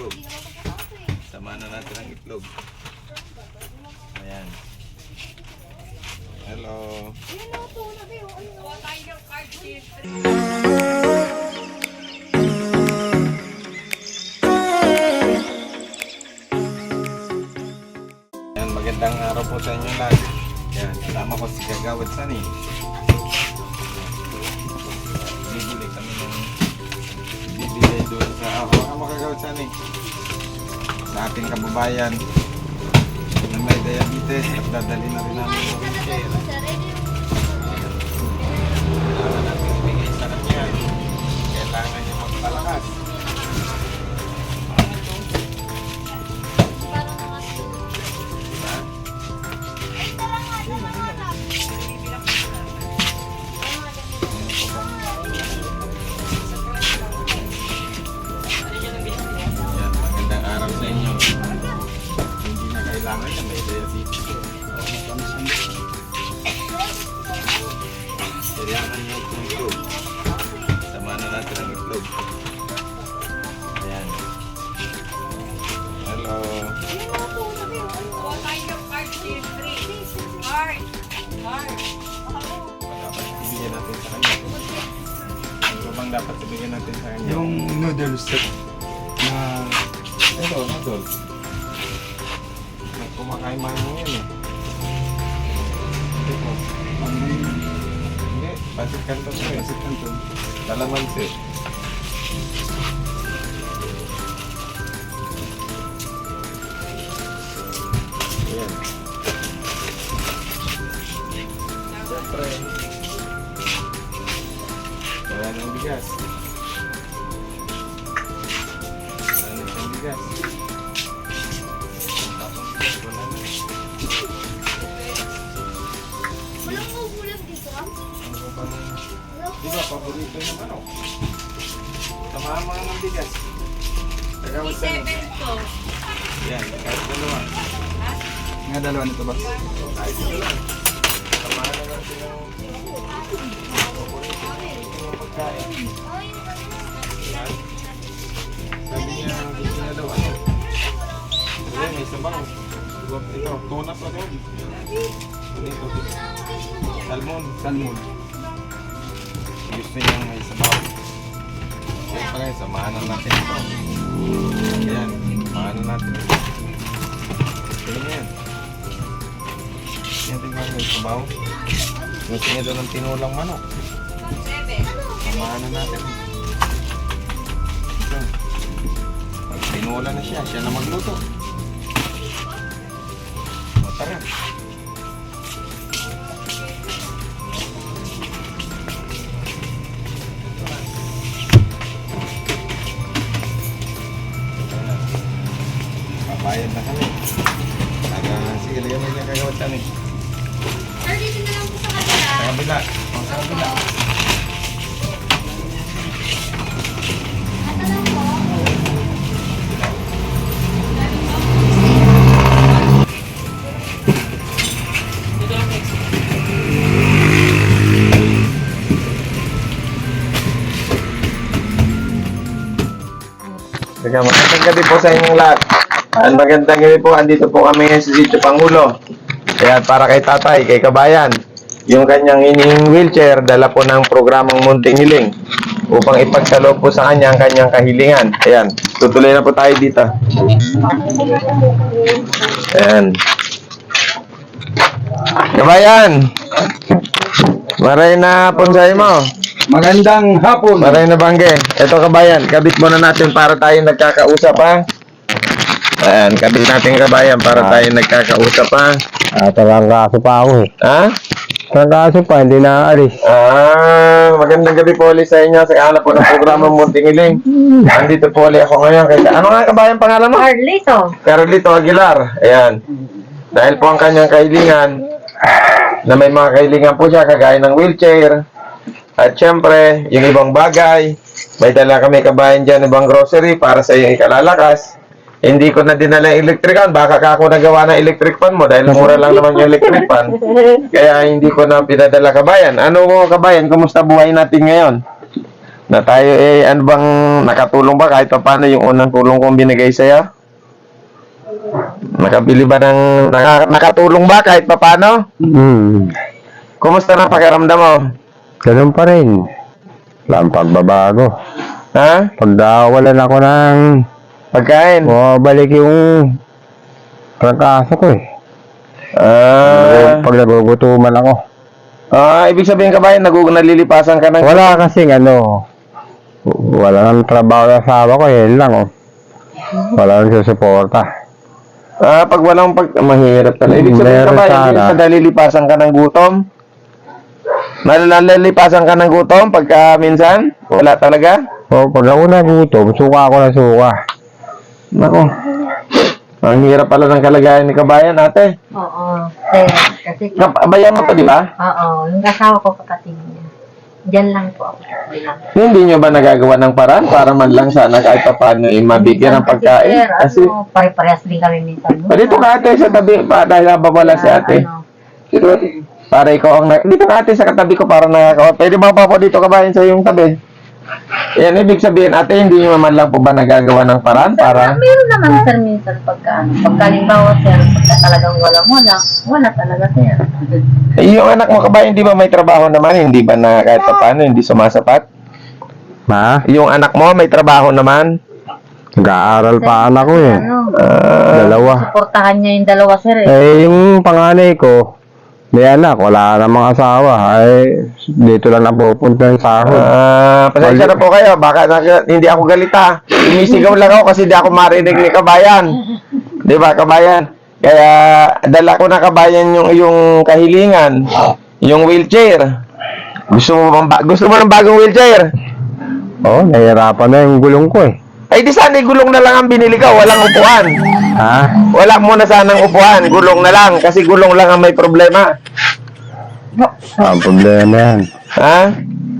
itlog. Sama na natin ang itlog. Ayan. Hello. Yan, magandang araw po sa inyo lahat. Yan, kasama ko si Gagawad Sani. Doon sa ako ka makagawad Sani. Sa ating kababayan na may diabetes at dadali na rin namin yung wheelchair. Kailangan natin ibigay sa kanya. Kailangan niya magpalakas. Na Ito, noodle. May kumakain man yan eh. Hindi po. ano Hindi, pasit kanto to eh. Pasit Canton. Kalamansi. Ng bigas. Tagawag sa Yan, kahit dalawa. Nga dalawa nito ba? Kahit ito lang. Tamaan na lang sila yung paborito yung pagkain. Yan. Sabi niya, gusto niya daw ano. Ayan, may sabaw. Ito, tuna pa doon. Ito? Salmon. Salmon. Gusto niyang may sabaw. Siyempre, samahan na natin ito. Ayan, samahan na natin ito. Niya yan. Tingnan may sabaw. Gusto niya doon ng tinulang manok. Samahan na natin. Ito. Pag tinula na siya, siya na magluto. O, tara. Pabayad Teka, magandang gabi po sa inyong lahat. Ang magandang gabi po, andito po kami ngayon sa Sitio Pangulo. Kaya para kay tatay, kay kabayan, yung kanyang inihing wheelchair, dala po ng programang Munting Hiling upang ipagsalo po sa kanya ang kanyang kahilingan. Ayan, tutuloy na po tayo dito. Ayan. Kabayan! Maray na ponsay mo. Magandang hapon. Maray na bangge. Ito kabayan, kabit muna natin para tayo nagkakausap ha. Ayan, kabit natin kabayan para tayo nagkakausap ha. Ah, talagang kaso pa ako eh. Ha? Talagang kaso pa, hindi na aalis. Ah, magandang gabi po ulit sa inyo sa kahanap po ng programa Munting Iling. Andito po ulit ako ngayon. Kay, ano nga kabayan pangalan mo? Carlito. Carlito Aguilar. Ayan. Dahil po ang kanyang kahilingan, na may mga kahilingan po siya, kagaya ng wheelchair, at syempre, yung ibang bagay, may dala kami kabayan dyan, ibang grocery para sa iyong ikalalakas. Hindi ko na dinala yung electric fan, baka ka ako nagawa ng electric fan mo dahil mura lang naman yung electric fan. Kaya hindi ko na pinadala kabayan. Ano mo kabayan, kumusta buhay natin ngayon? Na tayo eh, ano bang nakatulong ba kahit pa paano yung unang tulong kong binigay sa'yo? Nakabili ba ng, naka, nakatulong ba kahit pa paano? Hmm. Kumusta na pakiramdam mo? Ganun pa rin. Wala ang pagbabago. Ha? Pag nawalan ako ng Pagkain? bumabalik yung trangkaso ko eh. Ah, Pag nagugutuman ako. ah, ibig sabihin ka ba yung nagug nalilipasan ka ng... Wala kasing ano, wala nang trabaho ng asawa ko, yun lang oh. Wala nang susuporta. Ah, pag walang pag... Mahirap talaga. Ibig sabihin ka Meron ba sana. yung sa nalilipasan ka ng gutom? Nalilipasan ka ng gutom pagka minsan? Wala talaga? O, pag ako nagutom, suka ako na suka. Nako. Ang hirap pala ng kalagayan ni Kabayan, ate. Oo, sir. Kasi, Kabayan mo to, di ba? oo, yung asawa ko kapatid niya. Diyan lang po ako. Diyan. Hindi nyo ba nagagawa ng paraan para man lang sana kahit pa paano eh, mabigyan ng pagkain? Sir, Kasi, ano, pare-parehas din kami minsan. no? pwede to ka ate sa tabi, pa, dahil habang wala si ate. Ano, Dito, para ikaw ang, na- dito ka ate sa katabi ko para nakakawa. Pwede ba pa po dito kabayan sa yung tabi? Yan, ibig sabihin, ate, hindi nyo man lang po ba nagagawa ng paraan para... meron naman sir minsan pagka ano, pagka halimbawa sir, pagka talagang walang wala, wala talaga sir. Eh, yung anak mo kabayan, hindi ba may trabaho naman? Hindi ba na kahit pa paano, hindi sumasapat? Ma, Yung anak mo, may trabaho naman? nag-aaral pa anak ko eh. Ano, Ah, Dalawa. suportahan niya yung dalawa sir eh. Eh, yung panganay ko, may anak, wala namang asawa. Ay, dito lang napupunta yung sahod. Ah, pasensya na po kayo. Baka na, hindi ako galita. Sumisigaw lang ako kasi di ako marinig ni kabayan. Di ba, kabayan? Kaya dala ko na kabayan yung yung kahilingan, yung wheelchair. Gusto mo bang ba- gusto mo ng bagong wheelchair? Oo, oh, nahihirapan na yung gulong ko eh. Ay di sana gulong na lang ang binili ko, walang upuan. Ha? Wala mo na sanang upuan, gulong na lang kasi gulong lang ang may problema. Ah, problema yan. Ha?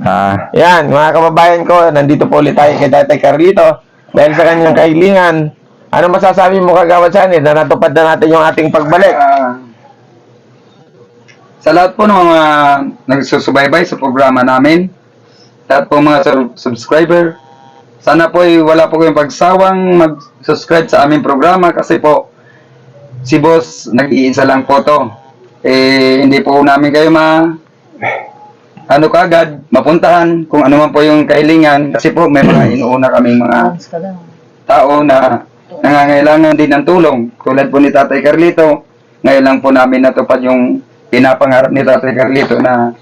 Ha? Yan, mga kababayan ko, nandito po ulit tayo kay Tatay Carlito dahil sa kanyang kahilingan. Ano masasabi mo kagawad sa na natupad na natin yung ating pagbalik? Ah, sa lahat po ng mga nagsusubaybay sa programa namin, lahat po mga sur- subscriber, sana po ay wala po kayong pagsawang mag-subscribe sa aming programa kasi po si boss nag-iisa lang po to. Eh, hindi po namin kayo ma ano kaagad, mapuntahan kung ano man po yung kahilingan kasi po may mga inuuna kaming mga tao na nangangailangan din ng tulong. Tulad po ni Tatay Carlito, ngayon lang po namin natupad yung pinapangarap ni Tatay Carlito na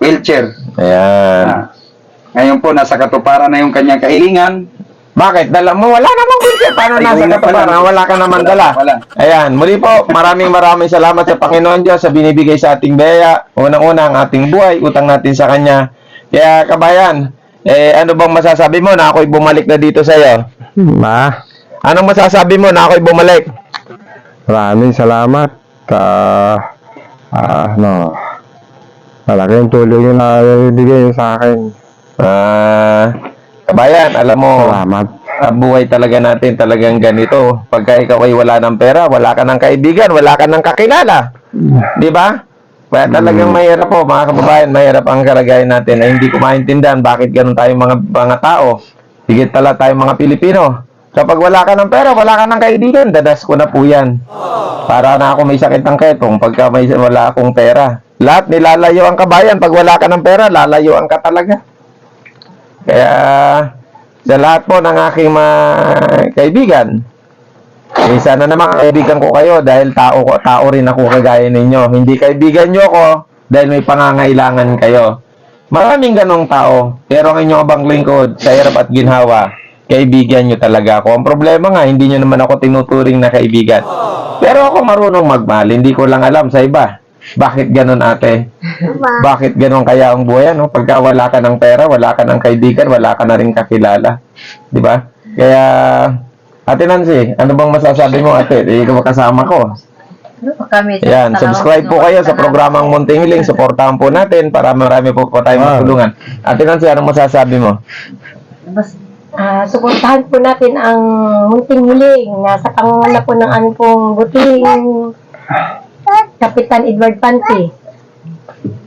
wheelchair. Ayan. Ah, ngayon po, nasa katuparan na yung kanyang kahilingan. Bakit? Dala mo? Wala namang wheelchair. Paano Ay, nasa wala kataparan? pala. Wala ka naman dala. Wala. Ayan. Muli po, maraming maraming salamat sa Panginoon Diyos sa binibigay sa ating beya. Unang-una ang ating buhay, utang natin sa Kanya. Kaya kabayan, eh, ano bang masasabi mo na ako'y bumalik na dito sa iyo? Ma, Anong masasabi mo na ako'y bumalik? maraming salamat. Ka, ah, ano, malaki yung tulong yung nabibigay sa akin. Ah, kabayan, alam mo, Salamat. ang buhay talaga natin talagang ganito. Pagka ikaw ay wala ng pera, wala ka ng kaibigan, wala ka ng kakilala. Di ba? Kaya talagang mahirap po, mga kababayan, mahirap ang kalagayan natin na hindi ko maintindihan bakit ganun tayong mga, mga tao. Higit pala tayong mga Pilipino. Kapag wala ka ng pera, wala ka ng kaibigan, dadas ko na po yan. Para na ako may sakit ng ketong pagka may wala akong pera. Lahat nilalayo ang kabayan. Pag wala ka ng pera, lalayuan ka talaga. Kaya sa lahat po ng aking mga kaibigan, eh, sana naman kaibigan ko kayo dahil tao ko, tao rin ako kagaya ninyo. Hindi kaibigan nyo ako dahil may pangangailangan kayo. Maraming ganong tao, pero ang inyong abang lingkod sa hirap at ginhawa, kaibigan nyo talaga ako. Ang problema nga, hindi nyo naman ako tinuturing na kaibigan. Pero ako marunong magmahal, hindi ko lang alam sa iba. Bakit ganon ate? Bakit ganon kaya ang buhay, no? Pagka wala ka ng pera, wala ka ng kaibigan, wala ka na rin kakilala. Di ba? Kaya, Ate Nancy, ano bang masasabi mo, ate? Ikaw kasama ko. Ano kami? Yan, subscribe po kayo sa programang Munting Hiling. Supportahan po natin para marami po po tayong Wow. matulungan. Ate Nancy, anong masasabi mo? Bas, ah, suportahan po natin ang munting huling. Nasa pangunguna po ng ano pong buting Kapitan Edward Panti.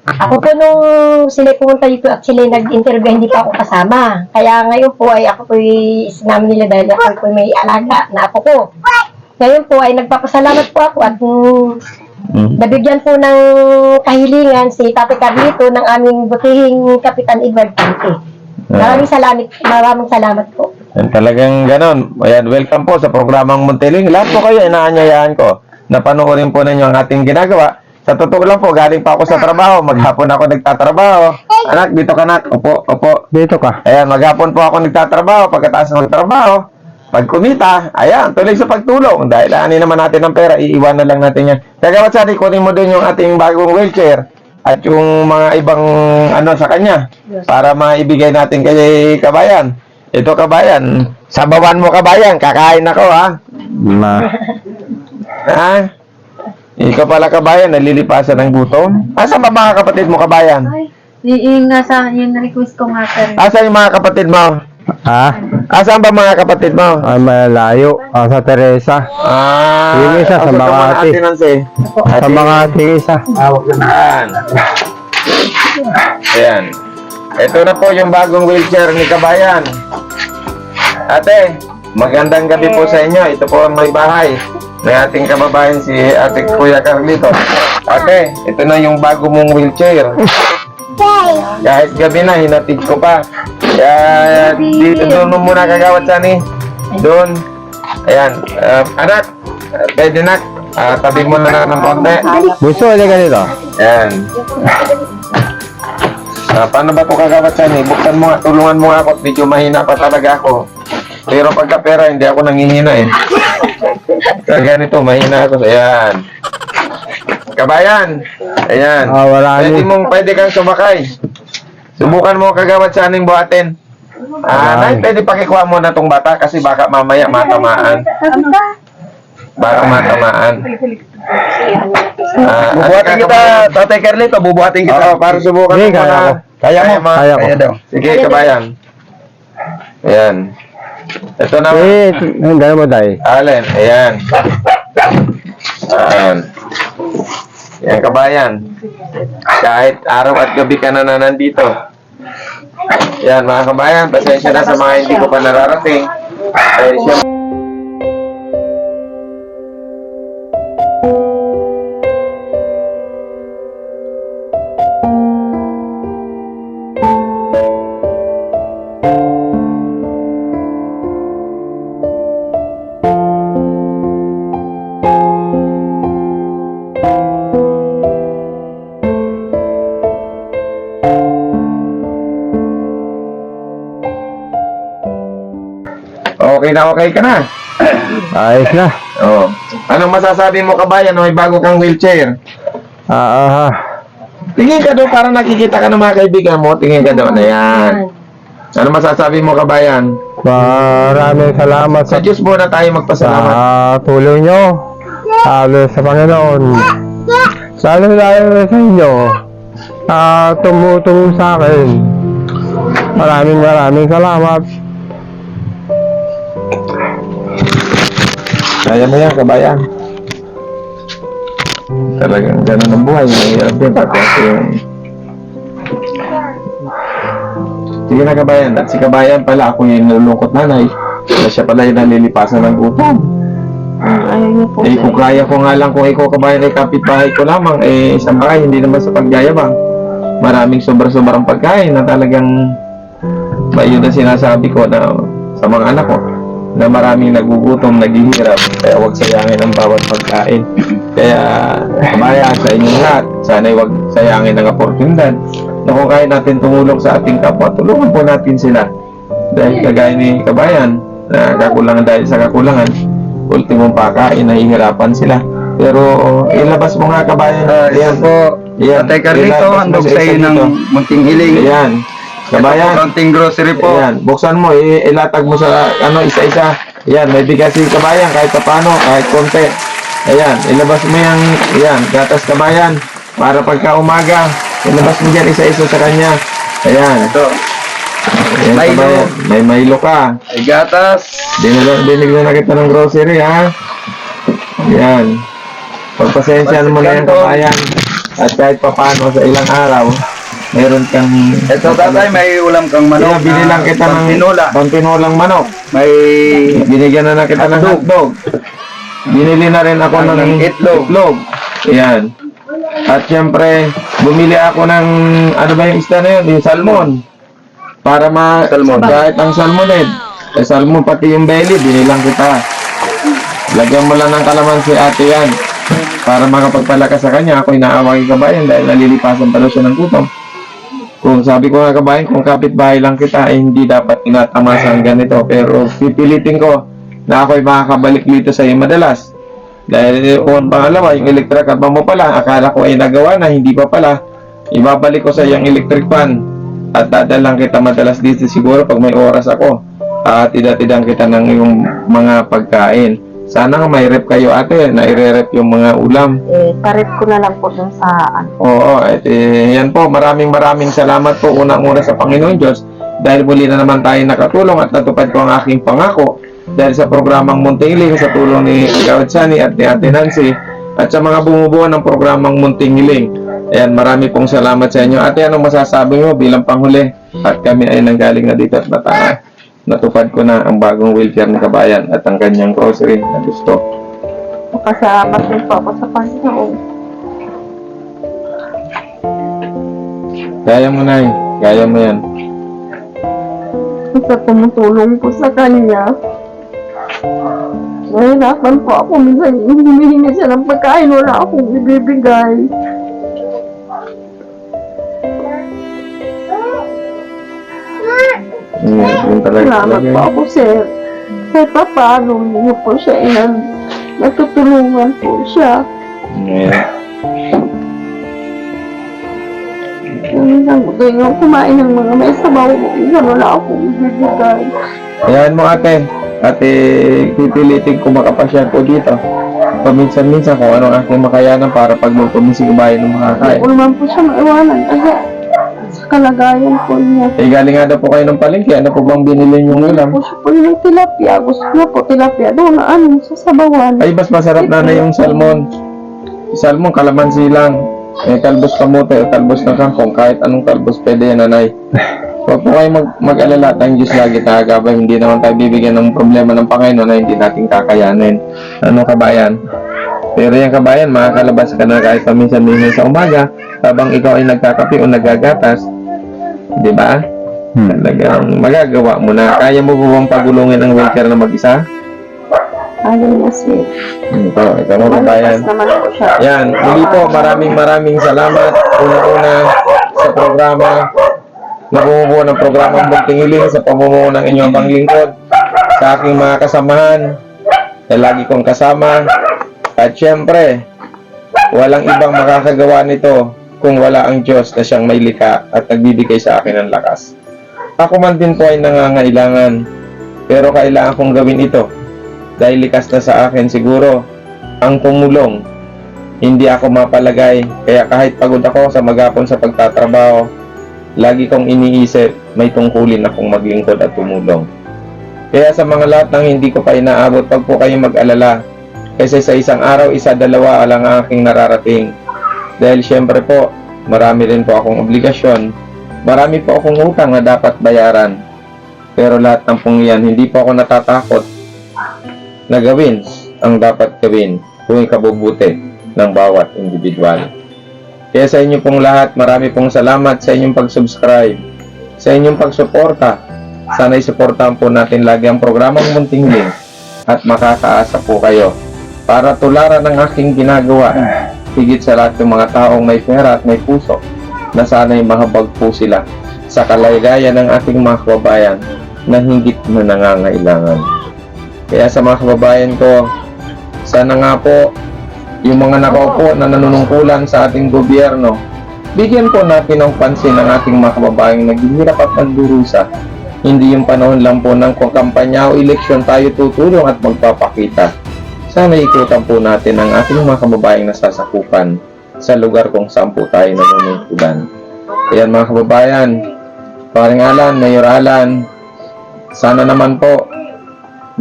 Ako po nung sila pumunta dito at sila nag-interview, hindi pa ako kasama. Kaya ngayon po ay ako po sinama nila dahil ako po may alaga na ako ko. Ngayon po ay nagpapasalamat po ako at mm, Mm. nabigyan po ng kahilingan si Tate Carlito ng aming butihing Kapitan Edward Tante. Maraming salamat, maraming salamat po. Yan, talagang ganon. Ayan, welcome po sa programang Muntiling. Lahat po kayo, inaanyayahan ko na panoorin po ninyo ang ating ginagawa. Sa totoo lang po, galing pa ako sa trabaho. Maghapon ako nagtatrabaho. Anak, dito ka na. Opo, opo. Dito ka. Ayan, maghapon po ako nagtatrabaho. Pagkatapos ng trabaho, pag kumita, ayan, tuloy sa pagtulong. Dahil ani naman natin ng pera, iiwan na lang natin yan. Kaya Sari, kunin mo din yung ating bagong wheelchair at yung mga ibang ano sa kanya para maibigay natin kay kabayan. Ito kabayan, sabawan mo kabayan, kakain ako ha. Ma. Ha? Ikaw pala kabayan, nalilipasan ng gutom. Asa ba mga kapatid mo kabayan? Ay, yung nga sa yung request ko nga sir. Asa yung mga kapatid mo? Ha? Asan ba mga kapatid mo? Ay, malayo. Ah, sa Teresa. Ah, Yung isa sa mga ate? Sa mga ating isa. Ayan. Ayan. Ito na po yung bagong wheelchair ni Kabayan. Ate, magandang gabi po sa inyo. Ito po ang may bahay ng ating kababayan si Ate Kuya Carlito. Ate, ito na yung bago mong wheelchair. Kahit gabi na, hinatid ko pa. Kaya dito doon mo muna kagawat sani. Doon. Ayan. Ah, anak, uh, pwede na. Ah, tabi mo na ng konti. Gusto ulit ka dito? Ayan. Ah, paano ba ito kagawat sani? Buksan mo nga, tulungan mo nga ako. Medyo mahina pa talaga ako. Pero pagka pera, hindi ako nangihina eh. Kaya ganito, mahina ako. Ayan. Kabayan. Ayan. Ah, wala Pwede ni. mong, pwede kang sumakay. Subukan mo kagawat sa aning buhatin. Ah, nay, pwede pakikuha mo na tong bata kasi baka mamaya matamaan. Baka matamaan. Ah, Bubuhatin kita, Tatay Carlito, bubuhatin Oo, para subukan Hindi, mo kaya na. ko. Kaya mo? Kaya ko. Sige, kabayan. Ayan. Ito na. Eh, hindi mo dahil. Allen, ayan. Ayan. Yan, kabayan. Kahit araw at gabi ka na na nandito. Yan, mga kabayan, pasensya na sa mga hindi ko pa nararating. Eh, siya Okay na okay ka na. Ayos na. Oh. Anong masasabi mo kabayan? May bago kang wheelchair. Ah, ah, Tingin ka doon para nakikita ka ng mga kaibigan mo. Tingin ka doon. Ayan. Ano masasabi mo kabayan? maraming salamat Sa sa, Diyos muna tayo sa magpasalamat. tulong nyo. Lalo sa Panginoon. Lalo lalo sa inyo. Ah, tumutulong sa akin. Maraming maraming salamat. Kaya mo yan, kabayan. Talagang ganun ang buhay. Mahirap din pati yung... Sige na kabayan. At si kabayan pala, ako yung nalulungkot nanay. Na siya pala yung nalilipasan ng gutom. Eh, kung kaya ko nga lang kung ikaw kabayan ay kapitbahay ko lamang, eh, isang bahay, hindi naman sa pagyayabang. Maraming sobra-sobrang pagkain na talagang may yun ang sinasabi ko na sa mga anak ko na maraming nagugutom, naghihirap, kaya huwag sayangin ang bawat pagkain. Kaya, kamaya sa inyong lahat, sana'y huwag sayangin ang oportunidad na kung kaya natin tumulong sa ating kapwa, tulungan po natin sila. Dahil kagaya ni Kabayan, na kakulangan dahil sa kakulangan, ultimong pakain, nahihirapan sila. Pero, ilabas mo nga Kabayan. Ah, yan po. Yan. Ilabas mo handog sa iyo ng munting hiling. Ayan. Kabayan. Konting grocery po. Ayan, buksan mo, ilatag mo sa ano isa-isa. Ayan, may bigas si kabayan kahit pa paano, kahit konti. Ayan, ilabas mo yung, ayan, gatas kabayan. Para pagka umaga, ilabas mo dyan isa-isa sa kanya. Ayan, Ito. ayan Milo. kabayan. May Milo ka. Ay gatas. Dinala, binigyan na kita ng grocery, ha? Ayan. Pagpasensyahan mo na yan, kabayan. At kahit papaano sa ilang araw, meron kang... Ito tatay, may ulam kang manok. Kaya bili lang kita ng pantinola. pantinolang manok. May Binigyan na na kita ng hotdog. Binili na rin ako ng itlog. itlog. Ayan. At syempre, bumili ako ng, ano ba yung isda na yun? Yung salmon. Para ma... Salmon. Kahit ang salmonid. Eh, salmon, pati yung belly, binilang kita. Lagyan mo lang ng kalamansi ate yan. Para makapagpalakas sa kanya, ako inaaway kabayan dahil nalilipasan pa daw siya ng gutom. Kung sabi ko nga kabayan, kung kapitbahay lang kita, eh, hindi dapat tinatamasa ang ganito. Pero pipilitin ko na ako'y makakabalik dito sa iyo madalas. Dahil kung pangalawa, yung electric fan mo pala, akala ko ay nagawa na, hindi pa pala. Ibabalik ko sa iyo electric fan. At dadalang kita madalas dito siguro pag may oras ako. At idatidang kita ng yung mga pagkain. Sana nga may rep kayo ate, na ire-rep yung mga ulam. Eh, parit ko na lang po dun sa ano. Oo, at eh, yan po, maraming maraming salamat po unang-una sa Panginoon Diyos dahil muli na naman tayo nakatulong at natupad ko ang aking pangako dahil sa programang Munting Hiling sa tulong ni Gawad Sani at ni Ate Nancy at sa mga bumubuo ng programang Munting Hiling. Ayan, marami pong salamat sa inyo. Ate, anong masasabi mo bilang panghuli? At kami ay nanggaling na dito at nata natupad ko na ang bagong wheelchair ng kabayan at ang kanyang grocery na gusto. Pasalamat din po ako sa Panginoon. Kaya mo na Kaya mo yan. Sa tumutulong po sa kanya. Nahirapan po ako. Minsan humihingi siya ng pagkain. Wala akong ibibigay. Mm, yun talaga. Salamat po ako, sir. Kahit pa paano niyo po siya inan. Nagtutulungan po siya. Yeah. Minsan gusto niyo kumain ng mga may sabaw. Minsan wala akong ibibigay. Ayan mo ate. Ate, pipilitin ko makapasya po dito. Paminsan-minsan kung anong aking makayanan para mo si kabayan ng mga Hindi kain. ko naman po siya maiwanan kasi kalagayan po niya. Eh, galing nga daw po kayo ng palengke. Ano po bang binili niyong ulam? Gusto po yung tilapia. Gusto niya po tilapia. Doon na ano, sa sabawan. Ay, mas masarap na na yung salmon. Salmon, kalamansi lang. Eh, talbos kamote o talbos ng kangkong. Kahit anong talbos, pwede yan, nanay. Huwag po kayo mag- mag-alala. Tayong Diyos lagi tagagabay. Hindi naman tayo bibigyan ng problema ng Panginoon na hindi natin kakayanin. Ano kabayan? Pero yung kabayan, makakalabas ka na kahit paminsan-minsan sa umaga habang ikaw ay nagkakape o nagagatas. Di ba? Hmm. Talagang magagawa mo na. Kaya mo po bang pagulungin ang wheelchair na mag-isa? Ayaw niya sir. Ito, ito mo po siya. Yan, muli po, maraming maraming salamat. Una-una sa programa na bumubuo ng programang Buntingiling sa pamumuo ng inyong panglingkod sa aking mga kasamahan na lagi kong kasama. At syempre, walang ibang makakagawa nito kung wala ang Diyos na siyang may likha at nagbibigay sa akin ng lakas. Ako man din po ay nangangailangan, pero kailangan kong gawin ito dahil likas na sa akin siguro ang tumulong hindi ako mapalagay. Kaya kahit pagod ako sa magapon sa pagtatrabaho, lagi kong iniisip, may tungkulin akong maglingkod at tumulong. Kaya sa mga lahat ng hindi ko pa inaabot, pag po kayo mag-alala, kasi sa isang araw, isa, dalawa lang ang aking nararating. Dahil syempre po, marami rin po akong obligasyon. Marami po akong utang na dapat bayaran. Pero lahat ng pong yan, hindi po ako natatakot na gawin ang dapat gawin kung ikabubuti ng bawat individual. Kaya sa inyo pong lahat, marami pong salamat sa inyong pag-subscribe, sa inyong pagsuporta. Sana'y suportahan po natin lagi ang programang Munting Link at makakaasa po kayo para tularan ang aking ginagawa. Higit sa lahat ng mga taong may pera at may puso na sana'y mahabag po sila sa kalagayan ng ating mga kababayan na higit na nangangailangan. Kaya sa mga kababayan ko, sana nga po yung mga nakaupo na nanunungkulan sa ating gobyerno, bigyan po natin ng pansin ang ating mga kababayang naghihirap at nagdurusa. Hindi yung panahon lang po ng kampanya o eleksyon tayo tutulong at magpapakita. Sana ikutan po natin ang ating mga kababayang nasasakupan sa lugar kung saan po tayo nanunungkulan. Ayan mga kababayan, paring Alan, Mayor Alan, sana naman po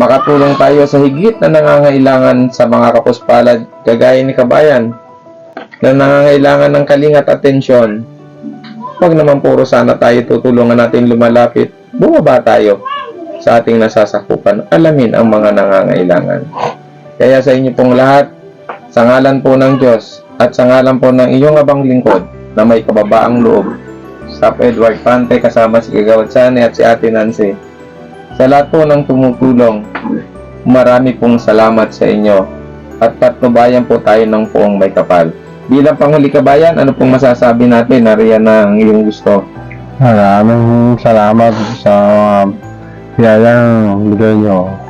makatulong tayo sa higit na nangangailangan sa mga kapuspalad kagaya ni Kabayan. na nangangailangan ng kalingat atensyon, wag naman puro sana tayo tutulungan natin lumalapit. Bumaba tayo sa ating nasasakupan. Alamin ang mga nangangailangan. Kaya sa inyo pong lahat, sa ngalan po ng Diyos at sa ngalan po ng iyong abang lingkod na may kababaang loob, Staff Edward Pante kasama si Kagawad Sane at si Ate Nancy. Sa lahat po ng tumutulong, marami pong salamat sa inyo at patnubayan po tayo ng poong may kapal. Bilang panghuli kabayan, ano pong masasabi natin? Nariyan na ang iyong gusto. Maraming salamat sa biyayang bigay nyo.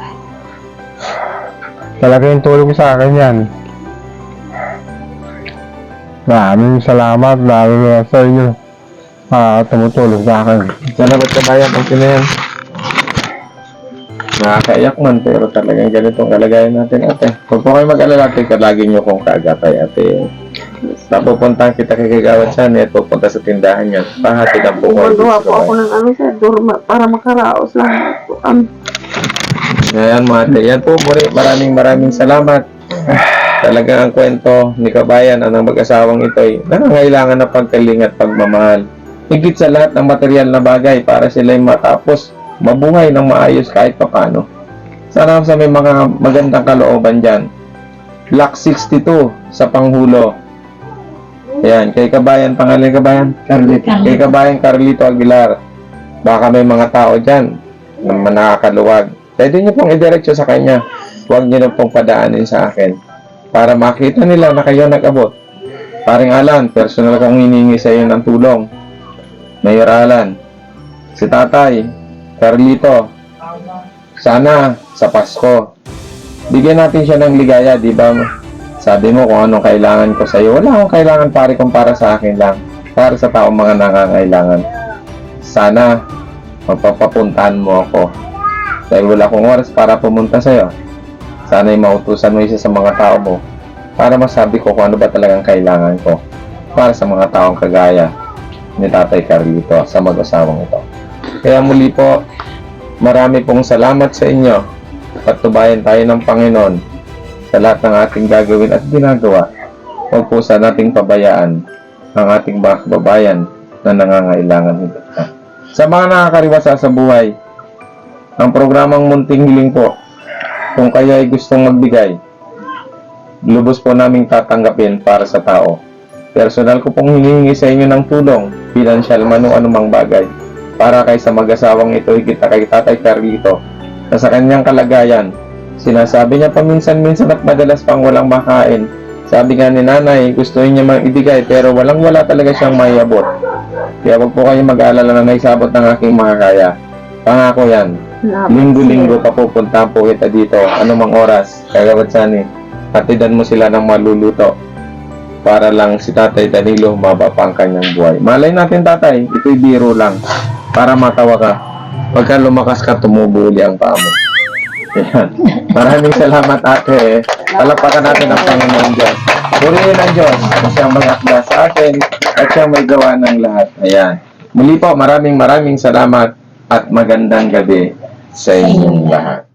Talaga yung tulong sa akin yan. Maraming salamat lalo na sa inyo. Ah, tumutulong sa akin. Salamat kabayan, okay na yan. Nakakaiyak man, pero talagang ganitong kalagayan natin, ate. Huwag po kayo mag-alala, ate, lagi nyo kong kaagapay, ate. Napupuntahan kita kay Kagawad Sane at pupunta sa tindahan niya. Pahatid ang po kayo. Gumagawa po ako ng ano sa dorma para makaraos lang po Ngayon mga ate, yan po muli. Maraming maraming salamat. Talaga ang kwento ni Kabayan ang mag-asawang ito ay nangangailangan ng pagkaling at pagmamahal. Higit sa lahat ng material na bagay para sila'y matapos mabuhay ng maayos kahit papano. Sana sa may mga magandang kalooban dyan. Block 62 sa Panghulo. Ayan, kay Kabayan, pangalan Kabayan? Carlito. Kay Kabayan Carlito Aguilar. Baka may mga tao dyan na nakakaluwag. Pwede nyo pong idiretso sa kanya. Huwag nyo na pong padaanin sa akin. Para makita nila na kayo nag-abot. Paring Alan, personal kong hiningi sa iyo ng tulong. Mayor Alan, si Tatay, Carlito, sana sa Pasko, bigyan natin siya ng ligaya, di ba? Sabi mo kung anong kailangan ko sa iyo. Wala akong kailangan pare kung para sa akin lang. Para sa taong mga nangangailangan. Sana mapapapuntahan mo ako. Dahil wala akong oras para pumunta sa iyo. Sana'y mautusan mo isa sa mga tao mo para masabi ko kung ano ba talagang kailangan ko para sa mga taong kagaya ni Tatay Carlito sa mag-asawang ito. Kaya muli po, marami pong salamat sa inyo. Patubayan tayo ng Panginoon sa lahat ng ating gagawin at ginagawa. Huwag po sa nating pabayaan ang ating mga kababayan na nangangailangan higit na. Sa mga nakakariwasa sa buhay, ang programang Munting Hiling po, kung kayo ay gustong magbigay, lubos po naming tatanggapin para sa tao. Personal ko pong hinihingi sa inyo ng tulong, pinansyal man o anumang bagay, para kay sa mag-asawang ito higit na kay Tatay Carlito, na sa kanyang kalagayan, sinasabi niya paminsan-minsan at madalas pang walang makain. Sabi nga ni nanay, gusto niya mang ibigay pero walang wala talaga siyang mayabot. Kaya wag po kayo mag-aalala na naisabot ng aking mga kaya. Pangako yan. Linggo-linggo pa pupunta po kita dito. Anumang oras, kagawad sani. Hatidan mo sila ng maluluto. Para lang si Tatay Danilo humaba pa ang kanyang buhay. Malay natin tatay, ito'y biro lang. Para matawa ka. Pagka lumakas ka, tumubo uli ang paa mo. Ayan. Maraming salamat ate. Palapakan natin ang Panginoon Diyos. Purihin ang Diyos na siyang mag-akda sa akin at siyang may gawa ng lahat. Ayan. Muli po, maraming maraming salamat at magandang gabi sa inyong lahat.